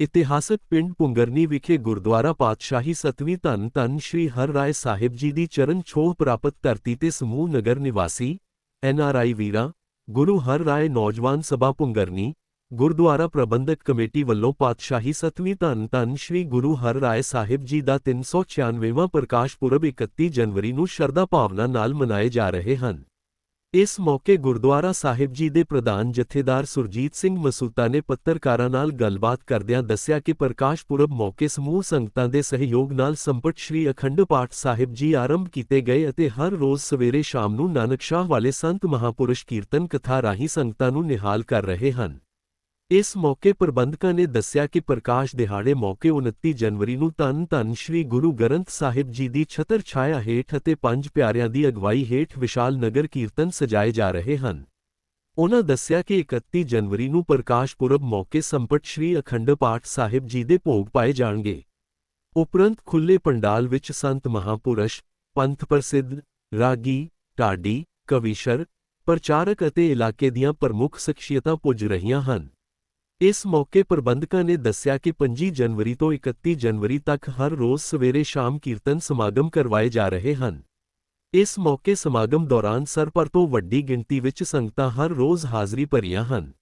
ਇਤਿਹਾਸਕ ਪਿੰਡ ਪੁੰਗਰਨੀ ਵਿਖੇ ਗੁਰਦੁਆਰਾ ਪਾਤਸ਼ਾਹੀ ਸਤਵੀਂ ਧੰਨ ਧੰਨ ਸ਼੍ਰੀ ਹਰ ਰਾਏ ਸਾਹਿਬ ਜੀ ਦੀ ਚਰਨ ਛੋਹ ਪ੍ਰਾਪਤ ਧਰਤੀ ਤੇ ਸਮੂਹ ਨਗਰ ਨਿਵਾਸੀ ਐਨਆਰਆਈ ਵੀਰਾਂ, ਗੁਰੂ ਹਰ ਰਾਏ ਨੌਜਵਾਨ ਸਭਾ ਪੁੰਗਰਨੀ, ਗੁਰਦੁਆਰਾ ਪ੍ਰਬੰਧਕ ਕਮੇਟੀ ਵੱਲੋਂ ਪਾਤਸ਼ਾਹੀ ਸਤਵੀਂ ਧੰਨ ਧੰਨ ਸ਼੍ਰੀ ਗੁਰੂ ਹਰ ਰਾਏ ਸਾਹਿਬ ਜੀ ਦਾ 396ਵਾਂ ਪ੍ਰਕਾਸ਼ ਪੁਰਬ 31 ਜਨਵਰੀ ਨੂੰ ਸ਼ਰਧਾ ਭਾਵਨਾ ਨਾਲ ਮਨਾਏ ਜਾ ਰਹੇ ਹਨ। ਇਸ ਮੌਕੇ ਗੁਰਦੁਆਰਾ ਸਾਹਿਬ ਜੀ ਦੇ ਪ੍ਰਧਾਨ ਜਥੇਦਾਰ ਸੁਰਜੀਤ ਸਿੰਘ ਮਸੂਤਾ ਨੇ ਪੱਤਰਕਾਰਾਂ ਨਾਲ ਗੱਲਬਾਤ ਕਰਦਿਆਂ ਦੱਸਿਆ ਕਿ ਪ੍ਰਕਾਸ਼ ਪੁਰਬ ਮੌਕੇ ਸਮੂਹ ਸੰਗਤਾਂ ਦੇ ਸਹਿਯੋਗ ਨਾਲ ਸੰਪਟ ਸ਼੍ਰੀ ਅਖੰਡ ਪਾਠ ਸਾਹਿਬ ਜੀ ਆਰੰਭ ਕੀਤੇ ਗਏ ਅਤੇ ਹਰ ਰੋਜ਼ ਸਵੇਰੇ ਸ਼ਾਮ ਨੂੰ ਨਾਨਕ ਸ਼ਾਹ ਵਾਲੇ ਸੰਤ ਮਹਾਪੁਰਸ਼ ਕੀਰਤਨ ਕਥਾ ਰਾਹੀਂ ਸੰਗਤਾਂ ਨੂੰ ਨਿਹਾਲ ਕਰ ਰਹੇ ਹਨ। ਇਸ ਮੌਕੇ ਪ੍ਰਬੰਧਕਾਂ ਨੇ ਦੱਸਿਆ ਕਿ ਪ੍ਰਕਾਸ਼ ਦਿਹਾੜੇ ਮੌਕੇ 29 ਜਨਵਰੀ ਨੂੰ ਧੰਨ ਧੰਨ ਸ਼੍ਰੀ ਗੁਰੂ ਗ੍ਰੰਥ ਸਾਹਿਬ ਜੀ ਦੀ ਛਤਰ ਛਾਇਆ ਹੇਠ ਅਤੇ ਪੰਜ ਪਿਆਰਿਆਂ ਦੀ ਅਗਵਾਈ ਹੇਠ ਵਿਸ਼ਾਲ ਨਗਰ ਕੀਰਤਨ ਸਜਾਏ ਜਾ ਰਹੇ ਹਨ। ਉਨ੍ਹਾਂ ਦੱਸਿਆ ਕਿ 31 ਜਨਵਰੀ ਨੂੰ ਪ੍ਰਕਾਸ਼ ਪੁਰਬ ਮੌਕੇ ਸੰਪਟ ਸ਼੍ਰੀ ਅਖੰਡ ਪਾਠ ਸਾਹਿਬ ਜੀ ਦੇ ਭੋਗ ਪਾਏ ਜਾਣਗੇ। ਉਪਰੰਤ ਖੁੱਲੇ ਪੰਡਾਲ ਵਿੱਚ ਸੰਤ ਮਹਾਪੁਰਸ਼, ਪੰਥ ਪ੍ਰਸਿੱਧ, ਰਾਗੀ, ਢਾਡੀ, ਕਵੀਸ਼ਰ, ਪ੍ਰਚਾਰਕ ਅਤੇ ਇਲਾਕੇ ਦੀਆਂ ਪ੍ਰਮੁੱਖ ਸ਼ਖਸੀਅਤਾਂ ਪੁੱਜ ਰਹੀਆਂ ਹਨ। ਇਸ ਮੌਕੇ ਪ੍ਰਬੰਧਕਾਂ ਨੇ ਦੱਸਿਆ ਕਿ 25 ਜਨਵਰੀ ਤੋਂ 31 ਜਨਵਰੀ ਤੱਕ ਹਰ ਰੋਜ਼ ਸਵੇਰੇ ਸ਼ਾਮ ਕੀਰਤਨ ਸਮਾਗਮ ਕਰਵਾਏ ਜਾ ਰਹੇ ਹਨ। ਇਸ ਮੌਕੇ ਸਮਾਗਮ ਦੌਰਾਨ ਸਰਪਰ ਤੋਂ ਵੱਡੀ ਗਿਣਤੀ ਵਿੱਚ ਸੰਗਤਾਂ ਹਰ ਰੋਜ਼ ਹਾਜ਼ਰੀ ਭਰੀਆਂ ਹਨ।